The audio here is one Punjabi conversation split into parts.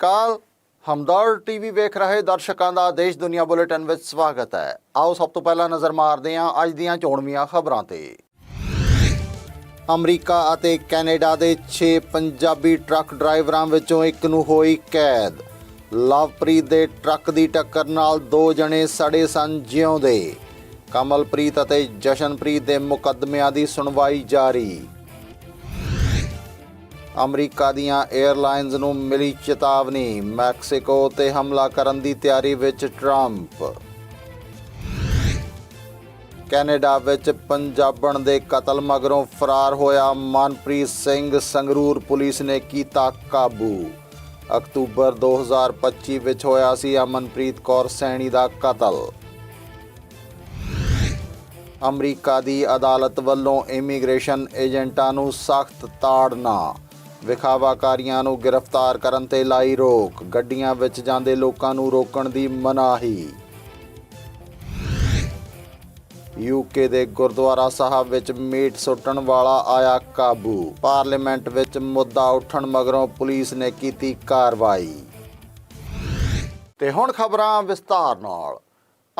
ਅਕਾਲ ਹਮਦਰ ਟੀਵੀ ਵੇਖ ਰਹੇ ਦਰਸ਼ਕਾਂ ਦਾ ਦੇਸ਼ ਦੁਨੀਆ ਬੁਲੇਟਿਨ ਵਿੱਚ ਸਵਾਗਤ ਹੈ। ਆਓ ਸਭ ਤੋਂ ਪਹਿਲਾਂ ਨਜ਼ਰ ਮਾਰਦੇ ਹਾਂ ਅੱਜ ਦੀਆਂ ਚੋਣਵੀਆਂ ਖਬਰਾਂ ਤੇ। ਅਮਰੀਕਾ ਅਤੇ ਕੈਨੇਡਾ ਦੇ 6 ਪੰਜਾਬੀ ਟਰੱਕ ਡਰਾਈਵਰਾਂ ਵਿੱਚੋਂ ਇੱਕ ਨੂੰ ਹੋਈ ਕੈਦ। ਲਵਪ੍ਰੀਤ ਦੇ ਟਰੱਕ ਦੀ ਟੱਕਰ ਨਾਲ ਦੋ ਜਣੇ ਸੜੇ ਸਨ ਜਿਉਂਦੇ। ਕਮਲਪ੍ਰੀਤ ਅਤੇ ਜਸ਼ਨਪ੍ਰੀਤ ਦੇ ਮੁਕੱਦਮਿਆਂ ਦੀ ਸੁਣਵਾਈ ਜਾਰੀ। ਅਮਰੀਕਾ ਦੀਆਂ 에ਅਰਲਾਈਨਜ਼ ਨੂੰ ਮਿਲੀ ਚੇਤਾਵਨੀ, ਮੈਕਸੀਕੋ ਤੇ ਹਮਲਾ ਕਰਨ ਦੀ ਤਿਆਰੀ ਵਿੱਚ ਟਰੰਪ। ਕੈਨੇਡਾ ਵਿੱਚ ਪੰਜਾਬਣ ਦੇ ਕਤਲ ਮਗਰੋਂ ਫਰਾਰ ਹੋਇਆ ਮਨਪ੍ਰੀਤ ਸਿੰਘ ਸੰਗਰੂਰ ਪੁਲਿਸ ਨੇ ਕੀਤਾ ਕਾਬੂ। ਅਕਤੂਬਰ 2025 ਵਿੱਚ ਹੋਇਆ ਸੀ ਅਮਨਪ੍ਰੀਤ ਕੌਰ ਸੈਣੀ ਦਾ ਕਤਲ। ਅਮਰੀਕਾ ਦੀ ਅਦਾਲਤ ਵੱਲੋਂ ਇਮੀਗ੍ਰੇਸ਼ਨ ਏਜੰਟਾਂ ਨੂੰ ਸਖਤ ਤਾੜਨਾ ਵਿਖਾਵਾਕਾਰੀਆਂ ਨੂੰ ਗ੍ਰਿਫਤਾਰ ਕਰਨ ਤੇ ਲਾਈ ਰੋਕ, ਗੱਡੀਆਂ ਵਿੱਚ ਜਾਂਦੇ ਲੋਕਾਂ ਨੂੰ ਰੋਕਣ ਦੀ ਮਨਾਹੀ। ਯੂਕੇ ਦੇ ਗੁਰਦੁਆਰਾ ਸਾਹਿਬ ਵਿੱਚ ਮੀਟ ਸੁੱਟਣ ਵਾਲਾ ਆਇਆ ਕਾਬੂ। ਪਾਰਲੀਮੈਂਟ ਵਿੱਚ ਮੁੱਦਾ ਉੱਠਣ ਮਗਰੋਂ ਪੁਲਿਸ ਨੇ ਕੀਤੀ ਕਾਰਵਾਈ। ਤੇ ਹੁਣ ਖਬਰਾਂ ਵਿਸਤਾਰ ਨਾਲ।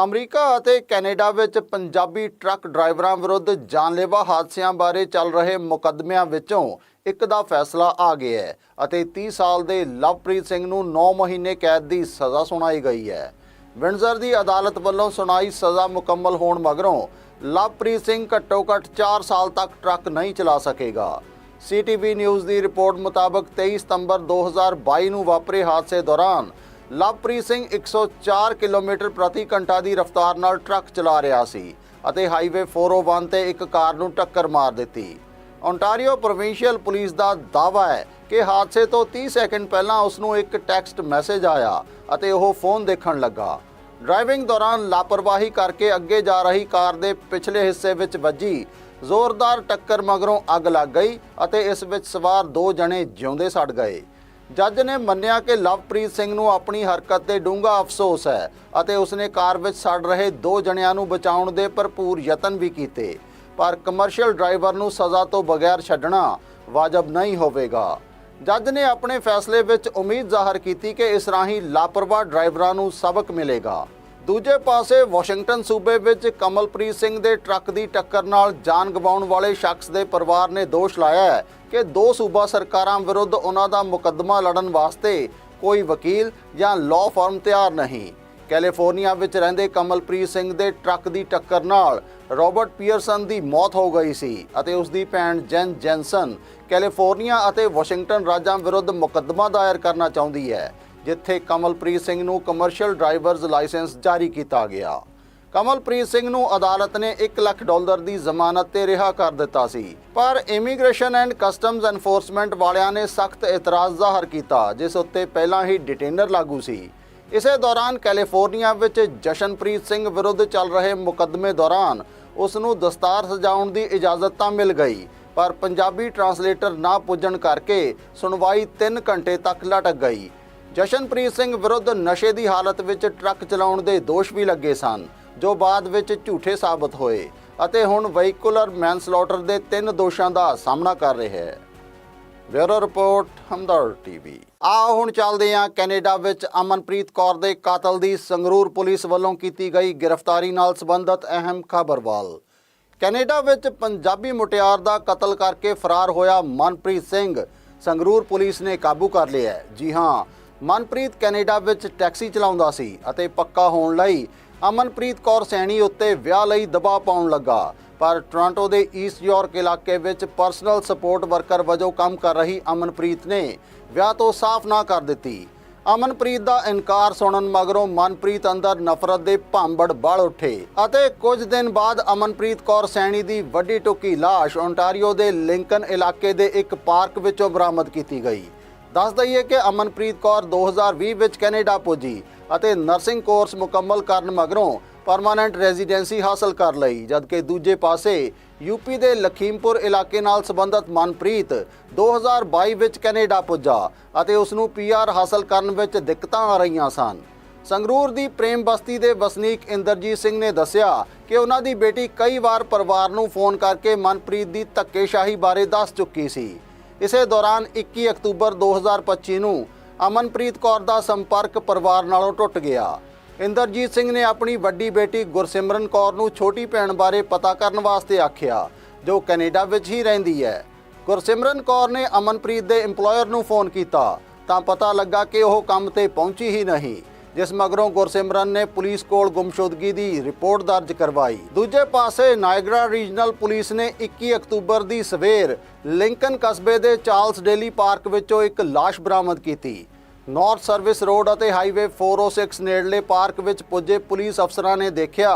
ਅਮਰੀਕਾ ਅਤੇ ਕੈਨੇਡਾ ਵਿੱਚ ਪੰਜਾਬੀ ਟਰੱਕ ਡਰਾਈਵਰਾਂ ਵਿਰੁੱਧ ਜਾਨਲੇਵਾ ਹਾਦਸਿਆਂ ਬਾਰੇ ਚੱਲ ਰਹੇ ਮੁਕੱਦਮਿਆਂ ਵਿੱਚੋਂ ਇੱਕ ਦਾ ਫੈਸਲਾ ਆ ਗਿਆ ਹੈ ਅਤੇ 30 ਸਾਲ ਦੇ ਲਵਪ੍ਰੀਤ ਸਿੰਘ ਨੂੰ 9 ਮਹੀਨੇ ਕੈਦ ਦੀ ਸਜ਼ਾ ਸੁਣਾਈ ਗਈ ਹੈ। ਵਿੰਡਜ਼ਰ ਦੀ ਅਦਾਲਤ ਵੱਲੋਂ ਸੁਣਾਈ ਸਜ਼ਾ ਮੁਕੰਮਲ ਹੋਣ ਮਗਰੋਂ ਲਵਪ੍ਰੀਤ ਸਿੰਘ ਘੱਟੋ-ਘੱਟ 4 ਸਾਲ ਤੱਕ ਟਰੱਕ ਨਹੀਂ ਚਲਾ ਸਕੇਗਾ। ਸੀਟੀਵੀ ਨਿਊਜ਼ ਦੀ ਰਿਪੋਰਟ ਮੁਤਾਬਕ 23 ਸਤੰਬਰ 2022 ਨੂੰ ਵਾਪਰੇ ਹਾਦਸੇ ਦੌਰਾਨ ਲਵਪ੍ਰੀਤ ਸਿੰਘ 104 ਕਿਲੋਮੀਟਰ ਪ੍ਰਤੀ ਘੰਟਾ ਦੀ ਰਫ਼ਤਾਰ ਨਾਲ ਟਰੱਕ ਚਲਾ ਰਿਹਾ ਸੀ ਅਤੇ ਹਾਈਵੇ 401 ਤੇ ਇੱਕ ਕਾਰ ਨੂੰ ਟੱਕਰ ਮਾਰ ਦਿੱਤੀ। ਓਨਟਾਰੀਓ ਪ੍ਰੋਵਿੰਸ਼ੀਅਲ ਪੁਲਿਸ ਦਾ ਦਾਅਵਾ ਹੈ ਕਿ ਹਾਦਸੇ ਤੋਂ 30 ਸੈਕਿੰਡ ਪਹਿਲਾਂ ਉਸ ਨੂੰ ਇੱਕ ਟੈਕਸਟ ਮੈਸੇਜ ਆਇਆ ਅਤੇ ਉਹ ਫੋਨ ਦੇਖਣ ਲੱਗਾ। ਡਰਾਈਵਿੰਗ ਦੌਰਾਨ ਲਾਪਰਵਾਹੀ ਕਰਕੇ ਅੱਗੇ ਜਾ ਰਹੀ ਕਾਰ ਦੇ ਪਿਛਲੇ ਹਿੱਸੇ ਵਿੱਚ ਵੱਜੀ। ਜ਼ੋਰਦਾਰ ਟੱਕਰ ਮਗਰੋਂ ਅੱਗ ਲੱਗ ਗਈ ਅਤੇ ਇਸ ਵਿੱਚ ਸਵਾਰ ਦੋ ਜਣੇ ਜਿਉਂਦੇ ਸੜ ਗਏ। ਜੱਜ ਨੇ ਮੰਨਿਆ ਕਿ ਲਵਪ੍ਰੀਤ ਸਿੰਘ ਨੂੰ ਆਪਣੀ ਹਰਕਤ ਤੇ ਡੂੰਘਾ ਅਫਸੋਸ ਹੈ ਅਤੇ ਉਸਨੇ ਕਾਰ ਵਿੱਚ ਸੜ ਰਹੇ ਦੋ ਜਣਿਆਂ ਨੂੰ ਬਚਾਉਣ ਦੇ ਭਰਪੂਰ ਯਤਨ ਵੀ ਕੀਤੇ। ਪਰ ਕਮਰਸ਼ੀਅਲ ਡਰਾਈਵਰ ਨੂੰ ਸਜ਼ਾ ਤੋਂ ਬਗੈਰ ਛੱਡਣਾ ਵਾਜਬ ਨਹੀਂ ਹੋਵੇਗਾ। ਜੱਜ ਨੇ ਆਪਣੇ ਫੈਸਲੇ ਵਿੱਚ ਉਮੀਦ ਜ਼ਾਹਰ ਕੀਤੀ ਕਿ ਇਸ ਰਾਹੀਂ ਲਾਪਰਵਾਹ ਡਰਾਈਵਰਾਂ ਨੂੰ ਸਬਕ ਮਿਲੇਗਾ। ਦੂਜੇ ਪਾਸੇ ਵਾਸ਼ਿੰਗਟਨ ਸੂਬੇ ਵਿੱਚ ਕਮਲਪ੍ਰੀਤ ਸਿੰਘ ਦੇ ਟਰੱਕ ਦੀ ਟੱਕਰ ਨਾਲ ਜਾਨ ਗਵਾਉਣ ਵਾਲੇ ਸ਼ਖਸ ਦੇ ਪਰਿਵਾਰ ਨੇ ਦੋਸ਼ ਲਾਇਆ ਹੈ ਕਿ ਦੋ ਸੂਬਾ ਸਰਕਾਰਾਂ ਵਿਰੁੱਧ ਉਹਨਾਂ ਦਾ ਮੁਕੱਦਮਾ ਲੜਨ ਵਾਸਤੇ ਕੋਈ ਵਕੀਲ ਜਾਂ ਲਾਅ ਫਰਮ ਤਿਆਰ ਨਹੀਂ। ਕੈਲੀਫੋਰਨੀਆ ਵਿੱਚ ਰਹਿੰਦੇ ਕਮਲਪ੍ਰੀਤ ਸਿੰਘ ਦੇ ਟਰੱਕ ਦੀ ਟੱਕਰ ਨਾਲ ਰਾਬਰਟ ਪੀਅਰਸਨ ਦੀ ਮੌਤ ਹੋ ਗਈ ਸੀ ਅਤੇ ਉਸ ਦੀ ਭੈਣ ਜੈਨ ਜੈਨਸਨ ਕੈਲੀਫੋਰਨੀਆ ਅਤੇ ਵਾਸ਼ਿੰਗਟਨ ਰਾਜਾਂ ਵਿਰੁੱਧ ਮੁਕੱਦਮਾ ਦਾਇਰ ਕਰਨਾ ਚਾਹੁੰਦੀ ਹੈ, ਜਿੱਥੇ ਕਮਲਪ੍ਰੀਤ ਸਿੰਘ ਨੂੰ ਕਮਰਸ਼ੀਅਲ ਡਰਾਈਵਰਜ਼ ਲਾਇਸੈਂਸ ਜਾਰੀ ਕੀਤਾ ਗਿਆ। ਕਮਲਪ੍ਰੀਤ ਸਿੰਘ ਨੂੰ ਅਦਾਲਤ ਨੇ 1 ਲੱਖ ਡਾਲਰ ਦੀ ਜ਼ਮਾਨਤ ਤੇ ਰਿਹਾ ਕਰ ਦਿੱਤਾ ਸੀ, ਪਰ ਇਮੀਗ੍ਰੇਸ਼ਨ ਐਂਡ ਕਸਟਮਜ਼ ਐਨਫੋਰਸਮੈਂਟ ਵਾਲਿਆਂ ਨੇ ਸਖਤ ਇਤਰਾਜ਼ ਜ਼ਾਹਰ ਕੀਤਾ, ਜਿਸ ਉੱਤੇ ਪਹਿਲਾਂ ਹੀ ਡਿਟੇਨਰ ਲਾਗੂ ਸੀ। ਇਸੇ ਦੌਰਾਨ ਕੈਲੀਫੋਰਨੀਆ ਵਿੱਚ ਜਸ਼ਨਪ੍ਰੀਤ ਸਿੰਘ ਵਿਰੁੱਧ ਚੱਲ ਰਹੇ ਮੁਕੱਦਮੇ ਦੌਰਾਨ ਉਸ ਨੂੰ ਦਸਤਾਰ ਸਜਾਉਣ ਦੀ ਇਜਾਜ਼ਤ ਤਾਂ ਮਿਲ ਗਈ, ਪਰ ਪੰਜਾਬੀ ਟਰਾਂਸਲੇਟਰ ਨਾ ਪੁੱਜਣ ਕਰਕੇ ਸੁਣਵਾਈ 3 ਘੰਟੇ ਤੱਕ ਲਟਕ ਗਈ। ਜਸ਼ਨਪ੍ਰੀਤ ਸਿੰਘ ਵਿਰੁੱਧ ਨਸ਼ੇ ਦੀ ਹਾਲਤ ਵਿੱਚ ਟਰੱਕ ਚਲਾਉਣ ਦੇ ਦੋਸ਼ ਵੀ ਲੱਗੇ ਸਨ, ਜੋ ਬਾਅਦ ਵਿੱਚ ਝੂਠੇ ਸਾਬਤ ਹੋਏ ਅਤੇ ਹੁਣ ਵਹੀਕੂਲਰ ਮੈਨਸਲੌਟਰ ਦੇ ਤਿੰਨ ਦੋਸ਼ਾਂ ਦਾ ਸਾਹਮਣਾ ਕਰ ਰਿਹਾ ਹੈ। Bureau report Hamdard TV. ਆਓ ਹੁਣ ਚੱਲਦੇ ਹਾਂ ਕੈਨੇਡਾ ਵਿੱਚ। ਅਮਨਪ੍ਰੀਤ ਕੌਰ ਦੇ ਕਾਤਲ ਦੀ ਸੰਗਰੂਰ ਪੁਲਿਸ ਵੱਲੋਂ ਕੀਤੀ ਗਈ ਗ੍ਰਿਫਤਾਰੀ ਨਾਲ ਸੰਬੰਧਿਤ ਅਹਿਮ ਖਬਰ ਵੱਲ ਕੈਨੇਡਾ ਵਿੱਚ ਪੰਜਾਬੀ ਮੁਟਿਆਰ ਦਾ ਕਤਲ ਕਰਕੇ ਫਰਾਰ ਹੋਇਆ ਮਨਪ੍ਰੀਤ ਸਿੰਘ। ਸੰਗਰੂਰ ਪੁਲਿਸ ਨੇ ਕਾਬੂ ਕਰ ਲਿਆ ਜੀ ਹਾਂ, ਮਨਪ੍ਰੀਤ ਕੈਨੇਡਾ ਵਿੱਚ ਟੈਕਸੀ ਚਲਾਉਂਦਾ ਸੀ ਅਤੇ ਪੱਕਾ ਹੋਣ ਲਈ ਅਮਨਪ੍ਰੀਤ ਕੌਰ ਸੈਣੀ ਉੱਤੇ ਵਿਆਹ ਲਈ ਦਬਾਅ ਪਾਉਣ ਲੱਗਾ। ਪਰ ਟੋਰਾਂਟੋ ਦੇ ਈਸਟ ਯਾਰਕ ਇਲਾਕੇ ਵਿੱਚ ਪਰਸਨਲ ਸਪੋਰਟ ਵਰਕਰ ਵਜੋਂ ਕੰਮ ਕਰ ਰਹੀ ਅਮਨਪ੍ਰੀਤ ਨੇ ਵਿਆਹ ਤੋਂ ਸਾਫ਼ ਨਾ ਕਰ ਦਿੱਤੀ। ਅਮਨਪ੍ਰੀਤ ਦਾ ਇਨਕਾਰ ਸੁਣਨ ਮਗਰੋਂ ਮਨਪ੍ਰੀਤ ਅੰਦਰ ਨਫ਼ਰਤ ਦੇ ਭਾਂਬੜ ਬਲ ਉੱਠੇ ਅਤੇ ਕੁਝ ਦਿਨ ਬਾਅਦ ਅਮਨਪ੍ਰੀਤ ਕੌਰ ਸੈਣੀ ਦੀ ਵੱਡੀ ਟੁਕੀ ਲਾਸ਼ ਓਨਟਾਰੀਓ ਦੇ ਲਿੰਕਨ ਇਲਾਕੇ ਦੇ ਇੱਕ ਪਾਰਕ ਵਿੱਚੋਂ ਬਰਾਮਦ ਕੀਤੀ ਗਈ। ਦੱਸ ਦਈਏ ਕਿ ਅਮਨਪ੍ਰੀਤ ਕੌਰ 2020 ਵਿੱਚ ਕੈਨੇਡਾ ਪੁੱਜੀ ਅਤੇ ਨਰਸਿੰਗ ਕੋਰਸ ਮੁਕੰਮਲ ਕਰਨ ਮਗਰੋਂ ਪਰਮਾਨੈਂਟ ਰੈਜ਼ੀਡੈਂਸੀ ਹਾਸਲ ਕਰ ਲਈ, ਜਦਕਿ ਦੂਜੇ ਪਾਸੇ ਯੂਪੀ ਦੇ ਲਖੀਮਪੁਰ ਇਲਾਕੇ ਨਾਲ ਸੰਬੰਧਿਤ ਮਨਪ੍ਰੀਤ 2022 ਵਿੱਚ ਕੈਨੇਡਾ ਪੁੱਜਾ ਅਤੇ ਉਸ ਨੂੰ ਪੀਆਰ ਹਾਸਲ ਕਰਨ ਵਿੱਚ ਦਿੱਕਤਾਂ ਆ ਰਹੀਆਂ ਸਨ। ਸੰਗਰੂਰ ਦੀ ਪ੍ਰੇਮ ਬਸਤੀ ਦੇ ਵਸਨੀਕ ਇੰਦਰਜੀਤ ਸਿੰਘ ਨੇ ਦੱਸਿਆ ਕਿ ਉਹਨਾਂ ਦੀ ਬੇਟੀ ਕਈ ਵਾਰ ਪਰਿਵਾਰ ਨੂੰ ਫੋਨ ਕਰਕੇ ਮਨਪ੍ਰੀਤ ਦੀ ਧੱਕੇਸ਼ਾਹੀ ਬਾਰੇ ਦੱਸ ਚੁੱਕੀ ਸੀ। ਇਸੇ ਦੌਰਾਨ 21 ਅਕਤੂਬਰ 2025 ਨੂੰ ਅਮਨਪ੍ਰੀਤ ਕੌਰ ਦਾ ਸੰਪਰਕ ਪਰਿਵਾਰ ਨਾਲੋਂ ਟੁੱਟ ਗਿਆ। ਇੰਦਰਜੀਤ ਸਿੰਘ ਨੇ ਆਪਣੀ ਵੱਡੀ ਬੇਟੀ ਗੁਰਸਿਮਰਨ ਕੌਰ ਨੂੰ ਛੋਟੀ ਭੈਣ ਬਾਰੇ ਪਤਾ ਕਰਨ ਵਾਸਤੇ ਆਖਿਆ, ਜੋ ਕੈਨੇਡਾ ਵਿੱਚ ਹੀ ਰਹਿੰਦੀ ਹੈ। ਗੁਰਸਿਮਰਨ ਕੌਰ ਨੇ ਅਮਨਪ੍ਰੀਤ ਦੇ EMPLOYER ਨੂੰ ਫੋਨ ਕੀਤਾ, ਤਾਂ ਪਤਾ ਲੱਗਾ ਕਿ ਉਹ ਕੰਮ ਤੇ ਪਹੁੰਚੀ ਹੀ ਨਹੀਂ, ਜਿਸ ਮਗਰੋਂ ਗੁਰਸਿਮਰਨ ਨੇ ਪੁਲਿਸ ਕੋਲ ਗੁੰਮਸ਼ੁਦਗੀ ਦੀ ਰਿਪੋਰਟ ਦਰਜ ਕਰਵਾਈ। ਦੂਜੇ ਪਾਸੇ, ਨਾਇਗਰਾ ਰੀਜਨਲ ਪੁਲਿਸ ਨੇ 21 ਅਕਤੂਬਰ ਦੀ ਸਵੇਰ ਲਿੰਕਨ ਕਸਬੇ ਦੇ ਚਾਰਲਸ ਡੇਲੀ ਪਾਰਕ ਵਿੱਚੋਂ ਇੱਕ ਲਾਸ਼ ਬਰਾਮਦ ਕੀਤੀ। ਨਾਰਥ ਸਰਵਿਸ ਰੋਡ ਅਤੇ ਹਾਈਵੇ 406 ਨੇੜਲੇ ਪਾਰਕ ਵਿੱਚ ਪੁੱਜੇ ਪੁਲਿਸ ਅਫਸਰਾਂ ਨੇ ਦੇਖਿਆ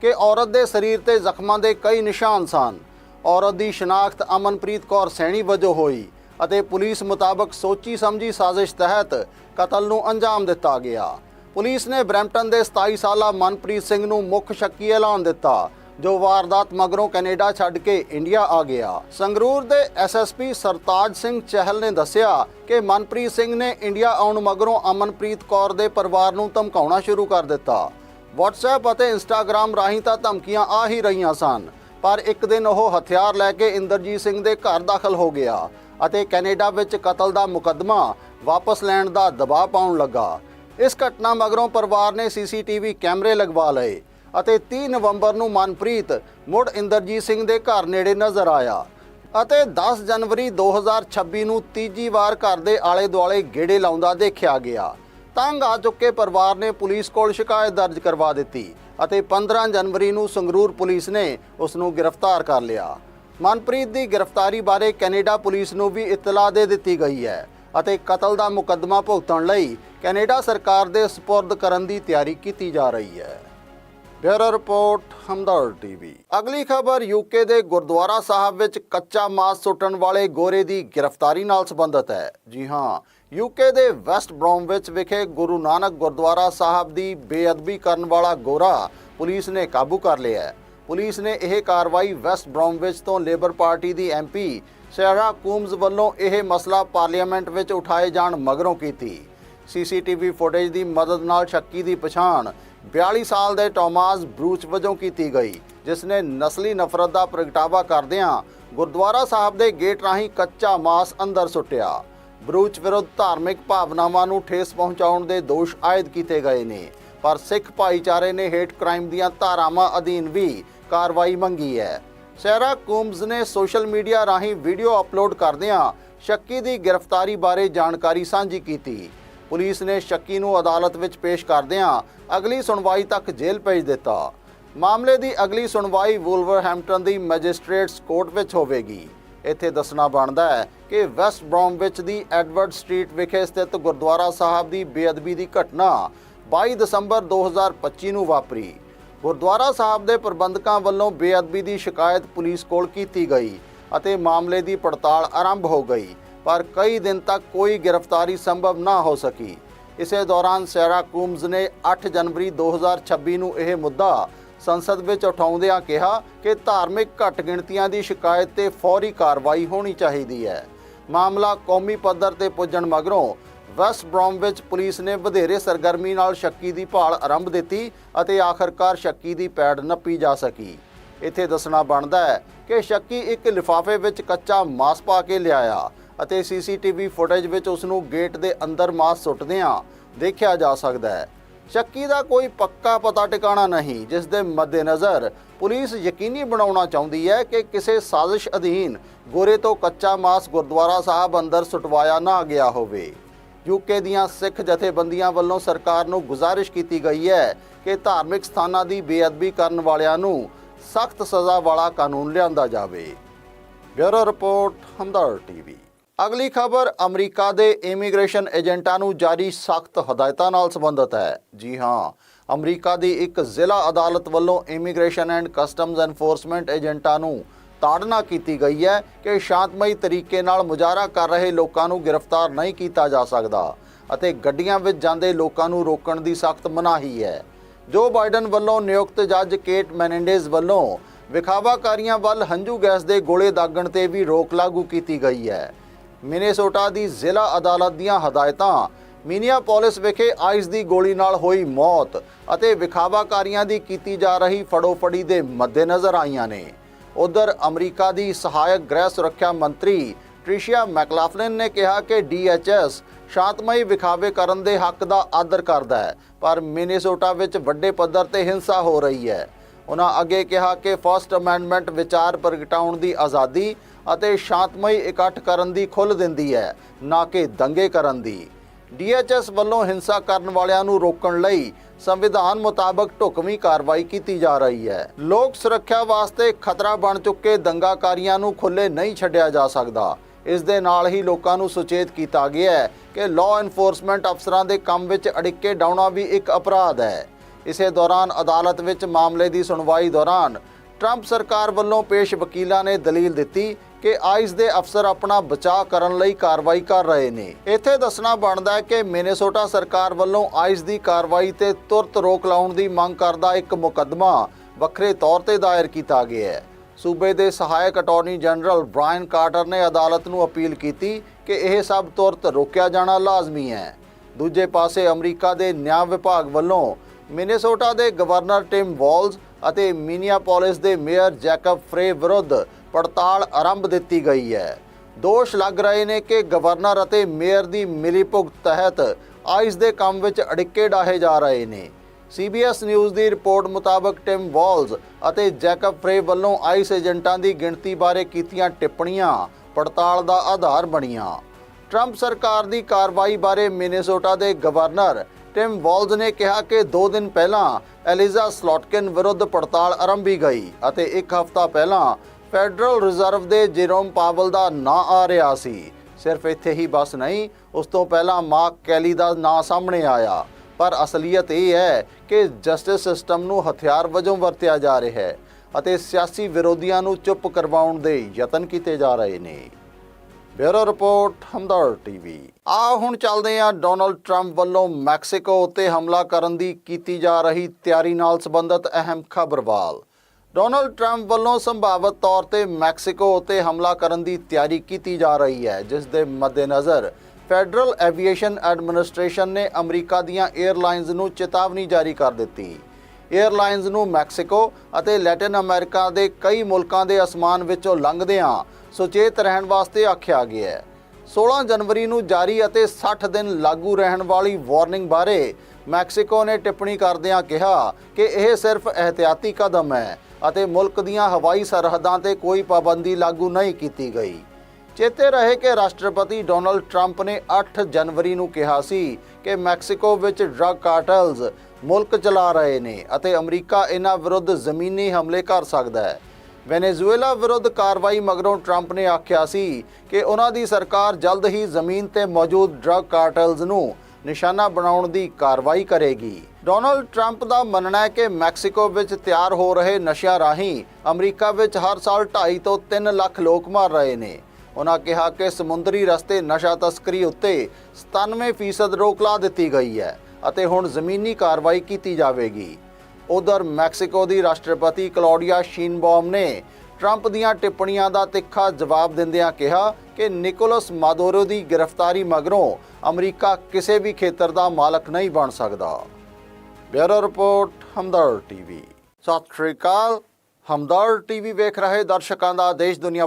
ਕਿ ਔਰਤ ਦੇ ਸਰੀਰ ਤੇ ਜ਼ਖਮਾਂ ਦੇ ਕਈ ਨਿਸ਼ਾਨ ਸਨ। ਔਰਤ ਦੀ ਸ਼ਨਾਖਤ ਅਮਨਪ੍ਰੀਤ ਕੌਰ ਸੈਣੀ ਵਜੋਂ ਹੋਈ ਅਤੇ ਪੁਲਿਸ ਮੁਤਾਬਕ ਸੋਚੀ ਸਮਝੀ ਸਾਜ਼ਿਸ਼ ਤਹਿਤ ਕਤਲ ਨੂੰ ਅੰਜਾਮ ਦਿੱਤਾ ਗਿਆ। ਪੁਲਿਸ ਨੇ ਬਰੈਂਪਟਨ ਦੇ 27 ਸਾਲਾ ਮਨਪ੍ਰੀਤ ਸਿੰਘ ਨੂੰ ਮੁੱਖ ਸ਼ੱਕੀ ਐਲਾਨ ਦਿੱਤਾ ਜੋ ਵਾਰਦਾਤ ਮਗਰੋਂ ਕੈਨੇਡਾ ਛੱਡ ਕੇ ਇੰਡੀਆ ਆ ਗਿਆ। ਸੰਗਰੂਰ ਦੇ ਐਸਐਸਪੀ ਸਰਤਾਜ ਸਿੰਘ ਚਹਿਲ ਨੇ ਦੱਸਿਆ ਕਿ ਮਨਪ੍ਰੀਤ ਸਿੰਘ ਨੇ ਇੰਡੀਆ ਆਉਣ ਮਗਰੋਂ ਅਮਨਪ੍ਰੀਤ ਕੌਰ ਦੇ ਪਰਿਵਾਰ ਨੂੰ ਧਮਕਾਉਣਾ ਸ਼ੁਰੂ ਕਰ ਦਿੱਤਾ। WhatsApp ਅਤੇ Instagram ਰਾਹੀਂ ਤਾਂ ਧਮਕੀਆਂ ਆ ਹੀ ਰਹੀਆਂ ਸਨ, ਪਰ ਇੱਕ ਦਿਨ ਉਹ ਹਥਿਆਰ ਲੈ ਕੇ ਇੰਦਰਜੀਤ ਸਿੰਘ ਦੇ ਘਰ ਦਾਖਲ ਹੋ ਗਿਆ ਅਤੇ ਕੈਨੇਡਾ ਵਿੱਚ ਕਤਲ ਦਾ ਮੁਕੱਦਮਾ ਵਾਪਸ ਲੈਣ ਦਾ ਦਬਾਅ ਪਾਉਣ ਲੱਗਾ। ਇਸ ਘਟਨਾ ਮਗਰੋਂ ਪਰਿਵਾਰ ਨੇ ਸੀਸੀਟੀਵੀ ਕੈਮਰੇ ਲਗਵਾ ਲਏ। ਅਤੇ 30 ਨਵੰਬਰ ਨੂੰ ਮਨਪ੍ਰੀਤ ਮੁੜ ਇੰਦਰਜੀਤ ਸਿੰਘ ਦੇ ਘਰ ਨੇੜੇ ਨਜ਼ਰ ਆਇਆ ਅਤੇ 10 ਜਨਵਰੀ 2026 ਨੂੰ ਤੀਜੀ ਵਾਰ ਘਰ ਦੇ ਆਲੇ ਦੁਆਲੇ ਗੇੜੇ ਲਾਉਂਦਾ ਦੇਖਿਆ ਗਿਆ। ਤੰਗ ਆ ਚੁੱਕੇ ਪਰਿਵਾਰ ਨੇ ਪੁਲਿਸ ਕੋਲ ਸ਼ਿਕਾਇਤ ਦਰਜ ਕਰਵਾ ਦਿੱਤੀ ਅਤੇ 15 ਜਨਵਰੀ ਨੂੰ ਸੰਗਰੂਰ ਪੁਲਿਸ ਨੇ ਉਸ ਨੂੰ ਗ੍ਰਿਫਤਾਰ ਕਰ ਲਿਆ। ਮਨਪ੍ਰੀਤ ਦੀ ਗ੍ਰਿਫਤਾਰੀ ਬਾਰੇ ਕੈਨੇਡਾ ਪੁਲਿਸ ਨੂੰ ਵੀ ਇਤਲਾਹ ਦੇ ਦਿੱਤੀ ਗਈ ਹੈ ਅਤੇ ਕਤਲ ਦਾ ਮੁਕੱਦਮਾ ਭੁਗਤਣ ਲਈ ਕੈਨੇਡਾ ਸਰਕਾਰ ਦੇ ਸਪੁਰਦ ਕਰਨ ਦੀ ਤਿਆਰੀ ਕੀਤੀ ਜਾ ਰਹੀ ਹੈ। Bureau report, Hamdard TV. ਅਗਲੀ ਖਬਰ ਯੂਕੇ ਦੇ ਗੁਰਦੁਆਰਾ ਸਾਹਿਬ ਵਿੱਚ ਕੱਚਾ ਮਾਸ ਸੁੱਟਣ ਵਾਲੇ ਗੋਰੇ ਦੀ ਗ੍ਰਿਫਤਾਰੀ ਨਾਲ ਸੰਬੰਧਿਤ ਹੈ। ਜੀ ਹਾਂ ਯੂਕੇ ਦੇ ਵੈਸਟ ਬ੍ਰੋਮਵਿਚ ਵਿਖੇ ਗੁਰੂ ਨਾਨਕ ਗੁਰਦੁਆਰਾ ਸਾਹਿਬ ਦੀ ਬੇਅਦਬੀ ਕਰਨ ਵਾਲਾ ਗੋਰਾ ਪੁਲਿਸ ਨੇ ਕਾਬੂ ਕਰ ਲਿਆ ਹੈ। ਪੁਲਿਸ ਨੇ ਇਹ ਕਾਰਵਾਈ ਵੈਸਟ ਬ੍ਰੋਮਵਿਚ ਤੋਂ ਲੇਬਰ ਪਾਰਟੀ ਦੀ ਐਮਪੀ ਸੈਰਾ ਕੂਮਜ਼ ਵੱਲੋਂ ਇਹ ਮਸਲਾ ਪਾਰਲੀਮੈਂਟ ਵਿੱਚ ਉਠਾਏ ਜਾਣ ਮਗਰੋਂ ਕੀਤੀ। ਸੀਸੀਟੀਵੀ ਫੁਟੇਜ ਦੀ ਮਦਦ ਨਾਲ ਸ਼ੱਕੀ ਦੀ ਪਛਾਣ 42 ਸਾਲ ਦੇ ਟੋਮਾਸ ਬਰੂਚ ਵਜੋਂ ਕੀਤੀ ਗਈ, ਜਿਸ ਨੇ ਨਸਲੀ ਨਫ਼ਰਤ ਦਾ ਪ੍ਰਗਟਾਵਾ ਕਰਦਿਆਂ ਗੁਰਦੁਆਰਾ ਸਾਹਿਬ ਦੇ ਗੇਟ ਰਾਹੀਂ ਕੱਚਾ ਮਾਸ ਅੰਦਰ ਸੁੱਟਿਆ। ਬਰੂਚ ਵਿਰੁੱਧ ਧਾਰਮਿਕ ਭਾਵਨਾਵਾਂ ਨੂੰ ਠੇਸ ਪਹੁੰਚਾਉਣ ਦੇ ਦੋਸ਼ ਆਇਦ ਕੀਤੇ ਗਏ ਨੇ, ਪਰ ਸਿੱਖ ਭਾਈਚਾਰੇ ਨੇ ਹੇਟ ਕ੍ਰਾਈਮ ਦੀਆਂ ਧਾਰਾਵਾਂ ਅਧੀਨ ਵੀ ਕਾਰਵਾਈ ਮੰਗੀ ਹੈ। ਸਹਿਰਾ ਕੂਮਜ਼ ਨੇ ਸੋਸ਼ਲ ਮੀਡੀਆ ਰਾਹੀਂ ਵੀਡੀਓ ਅਪਲੋਡ ਕਰਦਿਆਂ ਸ਼ੱਕੀ ਦੀ ਗ੍ਰਿਫਤਾਰੀ ਬਾਰੇ ਜਾਣਕਾਰੀ ਸਾਂਝੀ ਕੀਤੀ। ਪੁਲਿਸ ਨੇ ਸ਼ੱਕੀ ਨੂੰ ਅਦਾਲਤ ਵਿੱਚ ਪੇਸ਼ ਕਰਦਿਆਂ ਅਗਲੀ ਸੁਣਵਾਈ ਤੱਕ ਜੇਲ੍ਹ ਭੇਜ ਦਿੱਤਾ। ਮਾਮਲੇ ਦੀ ਅਗਲੀ ਸੁਣਵਾਈ ਵੁਲਵਰਹੈਂਪਟਨ ਦੀ ਮੈਜਿਸਟ੍ਰੇਟਸ ਕੋਰਟ ਵਿੱਚ ਹੋਵੇਗੀ। ਇੱਥੇ ਦੱਸਣਾ ਬਣਦਾ ਹੈ ਕਿ ਵੈਸਟ ਬ੍ਰੋਮਵਿਚ ਦੀ ਐਡਵਰਡ ਸਟਰੀਟ ਵਿਖੇ ਸਥਿਤ ਗੁਰਦੁਆਰਾ ਸਾਹਿਬ ਦੀ ਬੇਅਦਬੀ ਦੀ ਘਟਨਾ 22 ਦਸੰਬਰ 2025 ਨੂੰ ਵਾਪਰੀ। ਗੁਰਦੁਆਰਾ ਸਾਹਿਬ ਦੇ ਪ੍ਰਬੰਧਕਾਂ ਵੱਲੋਂ ਬੇਅਦਬੀ ਦੀ ਸ਼ਿਕਾਇਤ ਪੁਲਿਸ ਕੋਲ ਕੀਤੀ ਗਈ ਅਤੇ ਮਾਮਲੇ ਦੀ ਪੜਤਾਲ ਆਰੰਭ ਹੋ ਗਈ। ਪਰ ਕਈ ਦਿਨ ਤੱਕ ਕੋਈ ਗ੍ਰਿਫਤਾਰੀ ਸੰਭਵ ਨਾ ਹੋ ਸਕੀ ਇਸੇ ਦੌਰਾਨ ਸੈਰਾ ਕੂਮਜ਼ ਨੇ 8 ਜਨਵਰੀ 2026 ਨੂੰ ਇਹ ਮੁੱਦਾ ਸੰਸਦ ਵਿੱਚ ਉਠਾਉਂਦਿਆਂ ਕਿਹਾ ਕਿ ਧਾਰਮਿਕ ਘੱਟ ਗਿਣਤੀਆਂ ਦੀ ਸ਼ਿਕਾਇਤ ਤੇ ਫੌਰੀ ਕਾਰਵਾਈ ਹੋਣੀ ਚਾਹੀਦੀ ਹੈ ਮਾਮਲਾ ਕੌਮੀ ਪੱਧਰ ਤੇ ਪੁੱਜਣ ਮਗਰੋਂ ਵੈਸਟ ਬ੍ਰੋਮਵਿਚ ਪੁਲਿਸ ਨੇ ਵਧੇਰੇ ਸਰਗਰਮੀ ਨਾਲ ਸ਼ੱਕੀ ਦੀ ਭਾਲ ਆਰੰਭ ਦਿੱਤੀ ਅਤੇ ਆਖਰਕਾਰ ਸ਼ੱਕੀ ਦੀ ਪੈੜ ਨੱਪੀ ਜਾ ਸਕੀ ਇੱਥੇ ਦੱਸਣਾ ਬਣਦਾ ਹੈ ਕਿ ਸ਼ੱਕੀ ਇੱਕ ਲਿਫਾਫੇ ਵਿੱਚ ਕੱਚਾ ਮਾਸ ਪਾ ਕੇ ਲਿਆਇਆ ਅਤੇ ਸੀਸੀਟੀਵੀ ਫੁਟੇਜ ਵਿੱਚ ਉਸ ਨੂੰ ਗੇਟ ਦੇ ਅੰਦਰ ਮਾਸ ਸੁੱਟਦਿਆਂ ਦੇਖਿਆ ਜਾ ਸਕਦਾ ਹੈ। ਸ਼ੱਕੀ ਦਾ ਕੋਈ ਪੱਕਾ ਪਤਾ ਟਿਕਾਣਾ ਨਹੀਂ, ਜਿਸ ਦੇ ਮੱਦੇਨਜ਼ਰ ਪੁਲਿਸ ਯਕੀਨੀ ਬਣਾਉਣਾ ਚਾਹੁੰਦੀ ਹੈ ਕਿ ਕਿਸੇ ਸਾਜ਼ਿਸ਼ ਅਧੀਨ ਗੋਰੇ ਤੋਂ ਕੱਚਾ ਮਾਸ ਗੁਰਦੁਆਰਾ ਸਾਹਿਬ ਅੰਦਰ ਸੁਟਵਾਇਆ ਨਾ ਗਿਆ ਹੋਵੇ। ਯੂਕੇ ਦੀਆਂ ਸਿੱਖ ਜਥੇਬੰਦੀਆਂ ਵੱਲੋਂ ਸਰਕਾਰ ਨੂੰ ਗੁਜ਼ਾਰਿਸ਼ ਕੀਤੀ ਗਈ ਹੈ ਕਿ ਧਾਰਮਿਕ ਸਥਾਨਾਂ ਦੀ ਬੇਅਦਬੀ ਕਰਨ ਵਾਲਿਆਂ ਨੂੰ ਸਖਤ ਸਜ਼ਾ ਵਾਲਾ ਕਾਨੂੰਨ ਲਿਆਂਦਾ ਜਾਵੇ। Bureau report, Hamdard TV. ਅਗਲੀ ਖਬਰ, ਅਮਰੀਕਾ ਦੇ ਇਮੀਗ੍ਰੇਸ਼ਨ ਏਜੰਟਾਂ ਨੂੰ ਜਾਰੀ ਸਖਤ ਹਦਾਇਤਾਂ ਨਾਲ ਸੰਬੰਧਿਤ ਹੈ। ਜੀ ਹਾਂ, ਅਮਰੀਕਾ ਦੀ ਇੱਕ ਜ਼ਿਲ੍ਹਾ ਅਦਾਲਤ ਵੱਲੋਂ ਇਮੀਗ੍ਰੇਸ਼ਨ ਐਂਡ ਕਸਟਮਜ਼ ਐਨਫੋਰਸਮੈਂਟ ਏਜੰਟਾਂ ਨੂੰ ਤਾੜਨਾ ਕੀਤੀ ਗਈ ਹੈ ਕਿ ਸ਼ਾਂਤਮਈ ਤਰੀਕੇ ਨਾਲ ਮੁਜ਼ਾਹਰਾ ਕਰ ਰਹੇ ਲੋਕਾਂ ਨੂੰ ਗ੍ਰਿਫਤਾਰ ਨਹੀਂ ਕੀਤਾ ਜਾ ਸਕਦਾ ਅਤੇ ਗੱਡੀਆਂ ਵਿੱਚ ਜਾਂਦੇ ਲੋਕਾਂ ਨੂੰ ਰੋਕਣ ਦੀ ਸਖਤ ਮਨਾਹੀ ਹੈ। ਜੋ ਬਾਈਡਨ ਵੱਲੋਂ ਨਿਯੁਕਤ ਜੱਜ ਕੇਟ ਮੈਨੇਂਡੇਜ਼ ਵੱਲੋਂ ਵਿਖਾਵਾਕਾਰੀਆਂ ਵੱਲ ਹੰਝੂ ਗੈਸ ਦੇ ਗੋਲੇ ਦਾਗਣ ਤੇ ਵੀ ਰੋਕ ਲਾਗੂ ਕੀਤੀ ਗਈ ਹੈ। ਮਿਨੇਸੋਟਾ ਦੀ ਜ਼ਿਲ੍ਹਾ ਅਦਾਲਤ ਦੀਆਂ ਹਦਾਇਤਾਂ। ਮਿਨੀਆਪੋਲਿਸ ਵਿਖੇ ਆਈਸ ਦੀ ਗੋਲੀ ਨਾਲ ਹੋਈ ਮੌਤ ਅਤੇ ਵਿਖਾਵਾਕਾਰੀਆਂ ਦੀ ਕੀਤੀ ਜਾ ਰਹੀ ਫੜੋਫੜੀ ਦੇ ਮੱਦੇਨਜ਼ਰ ਆਈਆਂ ਨੇ। ਉਧਰ ਅਮਰੀਕਾ ਦੀ ਸਹਾਇਕ ਗ੍ਰਹਿ ਸੁਰੱਖਿਆ ਮੰਤਰੀ ਟ੍ਰਿਸ਼ੀਆ ਮੈਕਲਾਫਲਿਨ ਨੇ ਕਿਹਾ ਕਿ ਡੀਐਚਐਸ ਸ਼ਾਂਤਮਈ ਵਿਖਾਵੇ ਕਰਨ ਦੇ ਹੱਕ ਦਾ ਆਦਰ ਕਰਦਾ ਹੈ, ਪਰ ਮਿਨੇਸੋਟਾ ਵਿੱਚ ਵੱਡੇ ਪੱਧਰ ਤੇ ਹਿੰਸਾ ਹੋ ਰਹੀ ਹੈ। ਉਹਨਾਂ ਅੱਗੇ ਕਿਹਾ ਕਿ ਫਸਟ ਅਮੈਂਡਮੈਂਟ ਵਿਚਾਰ ਪ੍ਰਗਟਾਉਣ ਦੀ ਆਜ਼ਾਦੀ ਅਤੇ ਸ਼ਾਂਤਮਈ ਇਕੱਠ ਕਰਨ ਦੀ ਖੁੱਲ੍ਹ ਦਿੰਦੀ ਹੈ, ਨਾ ਕਿ ਦੰਗੇ ਕਰਨ ਦੀ। ਡੀਐਚਐਸ ਵੱਲੋਂ ਹਿੰਸਾ ਕਰਨ ਵਾਲਿਆਂ ਨੂੰ ਰੋਕਣ ਲਈ ਸੰਵਿਧਾਨ ਮੁਤਾਬਕ ਢੁਕਵੀਂ ਕਾਰਵਾਈ ਕੀਤੀ ਜਾ ਰਹੀ ਹੈ। ਲੋਕ ਸੁਰੱਖਿਆ ਵਾਸਤੇ ਖਤਰਾ ਬਣ ਚੁੱਕੇ ਦੰਗਾਕਾਰੀਆਂ ਨੂੰ ਖੁੱਲੇ ਨਹੀਂ ਛੱਡਿਆ ਜਾ ਸਕਦਾ। ਇਸ ਦੇ ਨਾਲ ਹੀ ਲੋਕਾਂ ਨੂੰ ਸੁਚੇਤ ਕੀਤਾ ਗਿਆ ਹੈ ਕਿ ਲਾਅ ਐਨਫੋਰਸਮੈਂਟ ਅਫਸਰਾਂ ਦੇ ਕੰਮ ਵਿੱਚ ਅੜਿੱਕੇ ਡਾਉਣਾ ਵੀ ਇੱਕ ਅਪਰਾਧ ਹੈ। ਇਸੇ ਦੌਰਾਨ ਅਦਾਲਤ ਵਿੱਚ ਮਾਮਲੇ ਦੀ ਸੁਣਵਾਈ ਦੌਰਾਨ ਟਰੰਪ ਸਰਕਾਰ ਵੱਲੋਂ ਪੇਸ਼ ਵਕੀਲਾਂ ਨੇ ਦਲੀਲ ਦਿੱਤੀ ਕਿ ਆਈਸ ਦੇ ਅਫਸਰ ਆਪਣਾ ਬਚਾਅ ਕਰਨ ਲਈ ਕਾਰਵਾਈ ਕਰ ਰਹੇ ਨੇ। ਇੱਥੇ ਦੱਸਣਾ ਬਣਦਾ ਹੈ ਕਿ ਮਿਨੇਸੋਟਾ ਸਰਕਾਰ ਵੱਲੋਂ ਆਈਸ ਦੀ ਕਾਰਵਾਈ ਤੇ ਤੁਰਤ ਰੋਕ ਲਾਉਣ ਦੀ ਮੰਗ ਕਰਦਾ ਇੱਕ ਮੁਕੱਦਮਾ ਵੱਖਰੇ ਤੌਰ ਤੇ ਦਾਇਰ ਕੀਤਾ ਗਿਆ ਹੈ। ਸੂਬੇ ਦੇ ਸਹਾਇਕ ਅਟਾਰਨੀ ਜਨਰਲ ਬ੍ਰਾਇਨ ਕਾਰਟਰ ਨੇ ਅਦਾਲਤ ਨੂੰ ਅਪੀਲ ਕੀਤੀ ਕਿ ਇਹ ਸਭ ਤੁਰਤ ਰੋਕਿਆ ਜਾਣਾ ਲਾਜ਼ਮੀ ਹੈ। ਦੂਜੇ ਪਾਸੇ ਅਮਰੀਕਾ ਦੇ ਨਿਆਂ ਵਿਭਾਗ ਵੱਲੋਂ ਮਿਨੇਸੋਟਾ ਦੇ ਗਵਰਨਰ ਟਿਮ ਵਾਲਜ਼ ਅਤੇ ਮਿਨੀਆਪੋਲਿਸ ਦੇ ਮੇਅਰ ਜੈਕਬ ਫਰੇ ਵਿਰੁੱਧ ਪੜਤਾਲ ਆਰੰਭ ਦਿੱਤੀ ਗਈ ਹੈ। ਦੋਸ਼ ਲੱਗ ਰਹੇ ਨੇ ਕਿ ਗਵਰਨਰ ਅਤੇ ਮੇਅਰ ਦੀ ਮਿਲੀਭੁਗਤ ਤਹਿਤ ਆਈਸ ਦੇ ਕੰਮ ਵਿੱਚ ਅੜਿੱਕੇ ਡਾਹੇ ਜਾ ਰਹੇ ਨੇ। ਸੀਬੀਐਸ ਨਿਊਜ਼ ਦੀ ਰਿਪੋਰਟ ਮੁਤਾਬਕ ਟਿਮ ਵਾਲਜ਼ ਅਤੇ ਜੈਕਬ ਫਰੇ ਵੱਲੋਂ ਆਈਸ ਏਜੰਟਾਂ ਦੀ ਗਿਣਤੀ ਬਾਰੇ ਕੀਤੀਆਂ ਟਿੱਪਣੀਆਂ, ਪੜਤਾਲ ਦਾ ਆਧਾਰ ਬਣੀਆਂ। ਟਰੰਪ ਸਰਕਾਰ ਦੀ ਕਾਰਵਾਈ ਬਾਰੇ ਮਿਨੇਸੋਟਾ ਦੇ ਗਵਰਨਰ ਟਿਮ ਵਾਲਜ਼ ਨੇ ਕਿਹਾ ਕਿ 2 ਦਿਨ ਪਹਿਲਾਂ ਐਲਿਜ਼ਾ ਸਲੋਟਕਿਨ ਵਿਰੁੱਧ ਪੜਤਾਲ ਆਰੰਭੀ ਗਈ ਅਤੇ ਇੱਕ ਹਫ਼ਤਾ ਪਹਿਲਾਂ ਫੈਡਰਲ ਰਿਜ਼ਰਵ ਦੇ ਜੇਰੋਮ ਪਾਵਲ ਦਾ ਨਾਂ ਆ ਰਿਹਾ ਸੀ। ਸਿਰਫ ਇੱਥੇ ਹੀ ਬਸ ਨਹੀਂ, ਉਸ ਤੋਂ ਪਹਿਲਾਂ ਮਾਰਕ ਕੈਲੀ ਦਾ ਨਾਂ ਸਾਹਮਣੇ ਆਇਆ। ਪਰ ਅਸਲੀਅਤ ਇਹ ਹੈ ਕਿ ਜਸਟਿਸ ਸਿਸਟਮ ਨੂੰ ਹਥਿਆਰ ਵਜੋਂ ਵਰਤਿਆ ਜਾ ਰਿਹਾ ਹੈ ਅਤੇ ਸਿਆਸੀ ਵਿਰੋਧੀਆਂ ਨੂੰ ਚੁੱਪ ਕਰਵਾਉਣ ਦੇ ਯਤਨ ਕੀਤੇ ਜਾ ਰਹੇ ਨੇ। Bureau report Hamdard TV. ਆ ਹੁਣ ਚੱਲਦੇ ਹਾਂ ਡੋਨਲਡ ਟਰੰਪ ਵੱਲੋਂ ਮੈਕਸੀਕੋ ਉੱਤੇ ਹਮਲਾ ਕਰਨ ਦੀ ਕੀਤੀ ਜਾ ਰਹੀ ਤਿਆਰੀ ਨਾਲ ਸੰਬੰਧਿਤ ਅਹਿਮ ਖਬਰਵਾਲ ਡੋਨਲਡ ਟਰੰਪ ਵੱਲੋਂ ਸੰਭਾਵਤ ਤੌਰ ਤੇ ਮੈਕਸੀਕੋ ਉੱਤੇ ਹਮਲਾ ਕਰਨ ਦੀ ਤਿਆਰੀ ਕੀਤੀ ਜਾ ਰਹੀ ਹੈ, ਜਿਸ ਦੇ ਮੱਦੇਨਜ਼ਰ ਫੈਡਰਲ ਐਵੀਏਸ਼ਨ ਐਡਮਿਨਿਸਟ੍ਰੇਸ਼ਨ ਨੇ ਅਮਰੀਕਾ ਦੀਆਂ 에ਅਰਲਾਈਨਜ਼ ਨੂੰ ਚੇਤਾਵਨੀ ਜਾਰੀ ਕਰ ਦਿੱਤੀ। 에ਅਰਲਾਈਨਜ਼ ਨੂੰ ਮੈਕਸੀਕੋ ਅਤੇ ਲੈਟਿਨ ਅਮਰੀਕਾ ਦੇ ਕਈ ਮੁਲਕਾਂ ਦੇ ਅਸਮਾਨ ਵਿੱਚੋਂ ਲੰਘਦਿਆਂ ਸੁਚੇਤ ਰਹਿਣ ਵਾਸਤੇ ਆਖਿਆ ਗਿਆ ਹੈ। 16 ਜਨਵਰੀ ਨੂੰ ਜਾਰੀ ਅਤੇ 60 ਦਿਨ ਲਾਗੂ ਰਹਿਣ ਵਾਲੀ ਵਾਰਨਿੰਗ ਬਾਰੇ ਮੈਕਸੀਕੋ ਨੇ ਟਿੱਪਣੀ ਕਰਦਿਆਂ ਕਿਹਾ ਕਿ ਇਹ ਸਿਰਫ ਇਹਤਿਆਤੀ ਕਦਮ ਹੈ ਅਤੇ ਮੁਲਕ ਦੀਆਂ ਹਵਾਈ ਸਰਹੱਦਾਂ ਤੇ ਕੋਈ ਪਾਬੰਦੀ ਲਾਗੂ ਨਹੀਂ ਕੀਤੀ ਗਈ। ਚੇਤੇ ਰਹੇ ਕਿ ਰਾਸ਼ਟਰਪਤੀ ਡੋਨਲਡ ਟਰੰਪ ਨੇ 8 ਜਨਵਰੀ ਨੂੰ ਕਿਹਾ ਸੀ ਕਿ ਮੈਕਸੀਕੋ ਵਿੱਚ ਡਰੱਗ ਕਾਰਟਲਸ ਮੁਲਕ ਚਲਾ ਰਹੇ ਨੇ ਅਤੇ ਅਮਰੀਕਾ ਇਹਨਾਂ ਵਿਰੁੱਧ ਜ਼ਮੀਨੀ ਹਮਲੇ ਕਰ ਸਕਦਾ ਹੈ। ਵੈਨੇਜ਼ੁਏਲਾ ਵਿਰੁੱਧ ਕਾਰਵਾਈ ਮਗਰੋਂ ਟਰੰਪ ਨੇ ਆਖਿਆ ਸੀ ਕਿ ਉਹਨਾਂ ਦੀ ਸਰਕਾਰ ਜਲਦ ਹੀ ਜ਼ਮੀਨ ਤੇ ਮੌਜੂਦ ਡਰੱਗ ਕਾਰਟਲਸ ਨੂੰ ਨਿਸ਼ਾਨਾ ਬਣਾਉਣ ਦੀ ਕਾਰਵਾਈ ਕਰੇਗੀ। ਡੋਨਲਡ ਟਰੰਪ ਦਾ ਮੰਨਣਾ ਹੈ ਕਿ ਮੈਕਸੀਕੋ ਵਿੱਚ ਤਿਆਰ ਹੋ ਰਹੇ ਨਸ਼ਿਆਂ ਰਾਹੀਂ ਅਮਰੀਕਾ ਵਿੱਚ ਹਰ ਸਾਲ 2.5 ਤੋਂ 3 ਲੱਖ ਲੋਕ ਮਰ ਰਹੇ ਨੇ। ਉਹਨਾਂ ਕਿਹਾ ਕਿ ਸਮੁੰਦਰੀ ਰਸਤੇ ਨਸ਼ਾ ਤਸਕਰੀ ਉੱਤੇ 97% ਰੋਕ ਲਾ ਦਿੱਤੀ ਗਈ ਹੈ ਅਤੇ ਹੁਣ ਜ਼ਮੀਨੀ ਕਾਰਵਾਈ ਕੀਤੀ ਜਾਵੇਗੀ। ਉਧਰ ਮੈਕਸੀਕੋ ਦੀ ਰਾਸ਼ਟਰਪਤੀ ਕਲੌਡੀਆ ਸ਼ੀਨਬੌਮ ਨੇ ਟਰੰਪ ਦੀਆਂ ਟਿੱਪਣੀਆਂ ਦਾ ਤਿੱਖਾ ਜਵਾਬ ਦਿੰਦਿਆਂ ਕਿਹਾ ਕਿ ਨਿਕੋਲਸ ਮਾਦੋਰੋ ਦੀ ਗ੍ਰਿਫਤਾਰੀ ਮਗਰੋਂ ਅਮਰੀਕਾ ਕਿਸੇ ਵੀ ਖੇਤਰ ਦਾ ਮਾਲਕ ਨਹੀਂ ਬਣ ਸਕਦਾ। Bureau report Hamdard TV. ਸਤਿ ਸ਼੍ਰੀ ਅਕਾਲ ਹਮਦਰ ਟੀਵੀ ਵੇਖ ਰਹੇ ਦਰਸ਼ਕਾਂ ਦਾ ਦੇਸ਼ ਦੁਨੀਆ ਵੱਲੋਂ